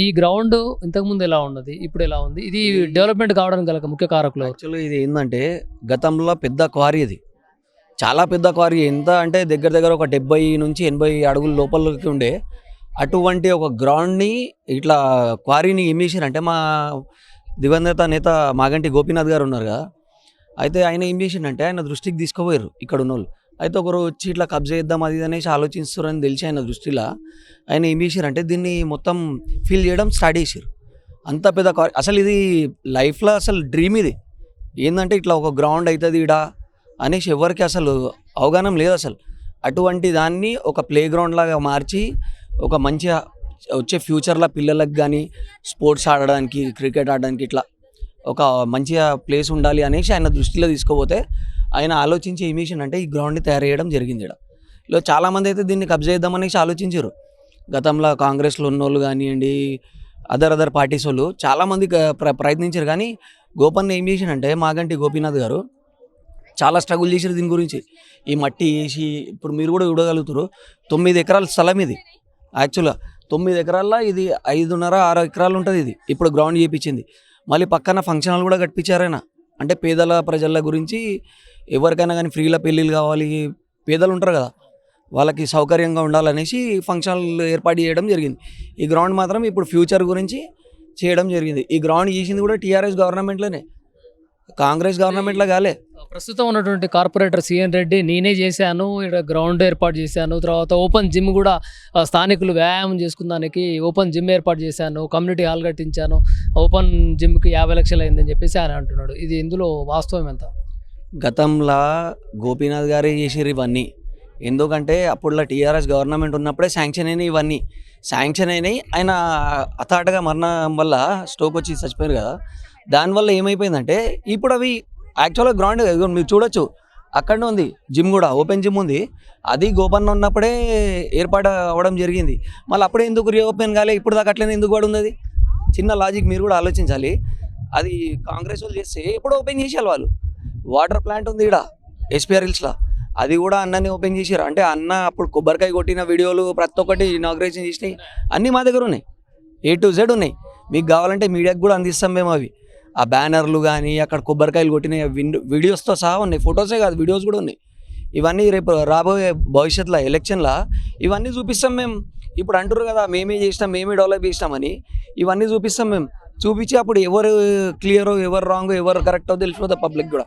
ఈ గ్రౌండ్ ఇంతకుముందు ఎలా ఉన్నది? ఇప్పుడు ఎలా ఉంది? ఇది డెవలప్మెంట్ కావడానికి గల ముఖ్య కారకులు? యాక్చువల్గా ఇది ఏంటంటే గతంలో పెద్ద క్వారీ ఇది. చాలా పెద్ద క్వారీ. ఎంత అంటే దగ్గర దగ్గర ఒక డెబ్బై నుంచి ఎనభై అడుగుల లోపలికి ఉండే అటువంటి ఒక గ్రౌండ్ని ఇట్లా క్వారీని ఏం చేశారంటే మా దివంగత నేత మాగంటి గోపీనాథ్ గారు ఉన్నారు కదా. అయితే ఆయన ఏం చేసిండంటే ఆయన దృష్టికి తీసుకుపోయారు ఇక్కడ ఉన్న వాళ్ళు అయితే ఒకరు వచ్చి ఇట్లా కబ్జా చేద్దాం అది అనేసి ఆలోచిస్తారని తెలిసి ఆయన దృష్టిలో ఆయన ఏం చేశారంటే దీన్ని మొత్తం ఫీల్ చేయడం స్టార్ట్ చేశారు. అంత పెద్ద అసలు ఇది లైఫ్లో అసలు డ్రీమ్ ఇది. ఏంటంటే ఇట్లా ఒక గ్రౌండ్ అవుతుంది ఇడా అనేసి ఎవరికి అసలు అవగాహన లేదు అసలు. అటువంటి దాన్ని ఒక ప్లే గ్రౌండ్ లాగా మార్చి ఒక మంచిగా వచ్చే ఫ్యూచర్లో పిల్లలకు కానీ స్పోర్ట్స్ ఆడడానికి క్రికెట్ ఆడడానికి ఇట్లా ఒక మంచిగా ప్లేస్ ఉండాలి అనేసి ఆయన దృష్టిలో తీసుకుపోతే ఆయన ఆలోచించి మిషన్ అంటే ఈ గ్రౌండ్ని తయారు చేయడం జరిగింది ఇక్కడ ఇలా చాలామంది అయితే దీన్ని కబ్జా చేద్దామనేసి ఆలోచించారు. గతంలో కాంగ్రెస్లో ఉన్నోళ్ళు కానివ్వండి అదర్ అదర్ పార్టీస్ వాళ్ళు చాలామంది ప్ర ప్రయత్నించారు కానీ గోపన్న ఏం అంటే మాగంటి గోపీనాథ్ గారు చాలా స్ట్రగుల్ చేశారు దీని గురించి. ఈ మట్టి వేసి ఇప్పుడు మీరు కూడా చూడగలుగుతారు తొమ్మిది ఎకరాల స్థలం ఇది. యాక్చువల్గా తొమ్మిది ఎకరాల్లో ఇది ఐదున్నర ఆరు ఎకరాలు ఉంటుంది ఇది. ఇప్పుడు గ్రౌండ్ చేయించింది మళ్ళీ పక్కన ఫంక్షన్ హాల్ కూడా కట్టించారైనా అంటే పేదల ప్రజల గురించి ఎవరికైనా కానీ ఫ్రీలో పెళ్ళిళ్ళు కావాలి పేదలు ఉంటారు కదా వాళ్ళకి సౌకర్యంగా ఉండాలనేసి ఫంక్షన్లు ఏర్పాటు చేయడం జరిగింది. ఈ గ్రౌండ్ మాత్రం ఇప్పుడు ఫ్యూచర్ గురించి చేయడం జరిగింది. ఈ గ్రౌండ్ చేసింది కూడా టీఆర్ఎస్ గవర్నమెంట్లోనే. కాంగ్రెస్ గవర్నమెంట్లో కాలే. ప్రస్తుతం ఉన్నటువంటి కార్పొరేటర్ సిఎన్ రెడ్డి నేనే చేశాను ఇక్కడ గ్రౌండ్ ఏర్పాటు చేశాను తర్వాత ఓపెన్ జిమ్ కూడా స్థానికులు వ్యాయామం చేసుకున్నానికి ఓపెన్ జిమ్ ఏర్పాటు చేశాను కమ్యూనిటీ హాల్ కట్టించాను ఓపెన్ జిమ్కి యాభై లక్షలు అయిందని చెప్పేసి ఆయన అంటున్నాడు. ఇది ఇందులో వాస్తవం ఎంత? గతంలో గోపీనాథ్ గారే చేసిర్రు ఇవన్నీ. ఎందుకంటే అప్పుడులో టీఆర్ఎస్ గవర్నమెంట్ ఉన్నప్పుడే శాంక్షన్ అయినాయి ఇవన్నీ. శాంక్షన్ అయినాయి ఆయన అతాటగా మరణం వల్ల స్ట్రోక్ వచ్చి చచ్చిపోయారు కదా. దానివల్ల ఏమైపోయిందంటే ఇప్పుడు అవి యాక్చువల్గా గ్రౌండ్ మీరు చూడొచ్చు. అక్కడనే ఉంది జిమ్ కూడా ఓపెన్ జిమ్ ఉంది. అది గోపన్న ఉన్నప్పుడే ఏర్పాటు అవ్వడం జరిగింది. మళ్ళీ అప్పుడే ఎందుకు రీఓపెన్ కాలే ఇప్పుడు దాకా అట్లనే ఎందుకు కూడా ఉంది చిన్న లాజిక్ మీరు కూడా ఆలోచించాలి. అది కాంగ్రెస్ వాళ్ళు చేస్తే ఎప్పుడు ఓపెన్ చేసేయాలి వాళ్ళు. వాటర్ ప్లాంట్ ఉంది ఇక్కడ ఎస్పీఆర్ హిల్స్లో అది కూడా అన్నని ఓపెన్ చేశారు. అంటే అన్న అప్పుడు కొబ్బరికాయ కొట్టిన వీడియోలు ప్రతి ఒక్కటి ఇనాగ్రేషన్ చేసినాయి. అన్నీ మా దగ్గర ఉన్నాయి. ఏ టు జెడ్ ఉన్నాయి. మీకు కావాలంటే మీడియాకి కూడా అందిస్తాం మేము అవి. ఆ బ్యానర్లు కానీ అక్కడ కొబ్బరికాయలు కొట్టిన వీడియోస్తో సహా ఉన్నాయి. ఫొటోసే కాదు వీడియోస్ కూడా ఉన్నాయి. ఇవన్నీ రేపు రాబోయే భవిష్యత్తులో ఎలక్షన్లో ఇవన్నీ చూపిస్తాం మేము ఇప్పుడు అంటారు కదా మేమే చేసినాం మేమే డెవలప్ చేసినామని. ఇవన్నీ చూపిస్తాం మేము చూపించి అప్పుడు ఎవరు క్లియర్ ఎవరు రాంగ్ ఎవరు కరెక్టో తెలిసిపోతుంది పబ్లిక్ కూడా.